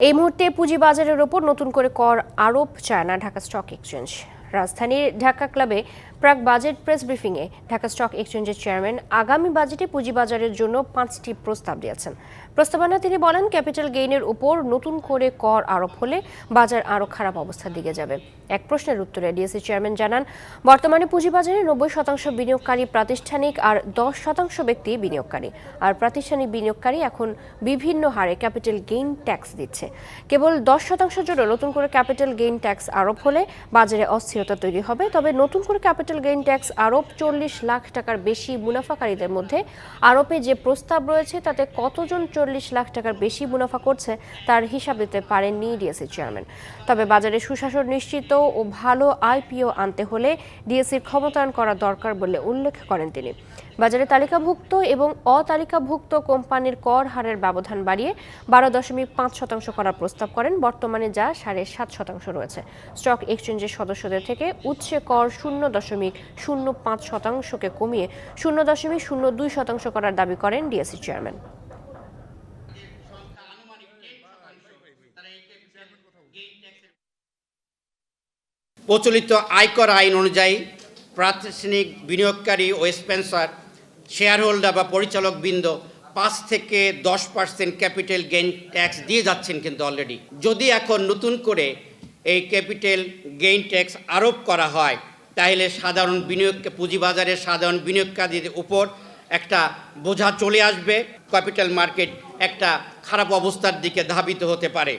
এই মুহূর্তে পুঁজিবাজারের ওপর নতুন করে কর আরোপ চায় না ঢাকা স্টক এক্সচেঞ্জ। রাজধানীর ঢাকা ক্লাবে প্রাক বাজেট প্রেস ব্রিফিংয়ে ঢাকা স্টক এক্সচেঞ্জের চেয়ারম্যান আগামী বাজেটে পুঁজিবাজারের জন্য পাঁচটি প্রস্তাব দিয়েছেন। প্রস্তাবনা তিনি বলেন, ক্যাপিটাল গেইনের উপর নতুন করে কর আরোপ হলে বাজার আরও খারাপ অবস্থার দিকে যাবে। এক প্রশ্নের উত্তরে ডিএসসি চেয়ারম্যান জানান, বর্তমানে পুঁজিবাজারে নব্বই শতাংশ বিনিয়োগকারী প্রাতিষ্ঠানিক আর দশ শতাংশ ব্যক্তি বিনিয়োগকারী। আর প্রাতিষ্ঠানিক বিনিয়োগকারী এখন বিভিন্ন হারে ক্যাপিটাল গেইন ট্যাক্স দিচ্ছে। কেবল দশ শতাংশের জন্য নতুন করে ক্যাপিটাল গেইন ট্যাক্স আরোপ হলে বাজারে অস্থিরতা তৈরি হবে। তবে নতুন করে ক্যাপিটাল গেইন ট্যাক্স আরোপ চল্লিশ লাখ টাকার বেশি মুনাফাকারীদের মধ্যে। আরোপে যে প্রস্তাব রয়েছে, তাতে কতজন চল্লিশ লাখ টাকার বেশি মুনাফা করছে, তার হিসাব দিতে পারেননি ডিএসসি চেয়ারম্যান। তবে বাজারে সুশাসন নিশ্চিত ও ভালো আইপিও আনতে হলে ডিএসসির ক্ষমতায়ন করা দরকার বলে উল্লেখ করেন তিনি। বাজারে তালিকাভুক্ত এবং অতালিকাভুক্ত কোম্পানির কর হারের ব্যবধান বাড়িয়ে বারো দশমিক পাঁচ শতাংশ করার প্রস্তাব করেন। বর্তমানে যা সাড়ে সাত শতাংশ রয়েছে। স্টক এক্সচেঞ্জের সদস্যদের থেকে উৎসে কর শূন্য দশমিক শূন্য পাঁচ শতাংশকে কমিয়ে শূন্য দশমিক শূন্য দুই শতাংশ করার দাবি করেন ডিএসসি চেয়ারম্যান। প্রচলিত আয়কর আইন অনুযায়ী প্রাতিষ্ঠানিক বিনিয়োগকারী ও স্পন্সর শেয়ার হোল্ডার বা পরিচালক বৃন্দ পাঁচ থেকে দশ পার্সেন্ট ক্যাপিটাল গেইন ট্যাক্স দিয়ে যাচ্ছেন কিন্তু অলরেডি যদি এখন নতুন করে এই ক্যাপিটাল গেইন ট্যাক্স আরোপ করা হয় তাহলে সাধারণ বিনিয়োগ পুঁজিবাজারের সাধারণ বিনিয়োগকারীদের উপর একটা বোঝা চলে আসবে। ক্যাপিটাল মার্কেট একটা খারাপ অবস্থার দিকে ধাবিত হতে পারে।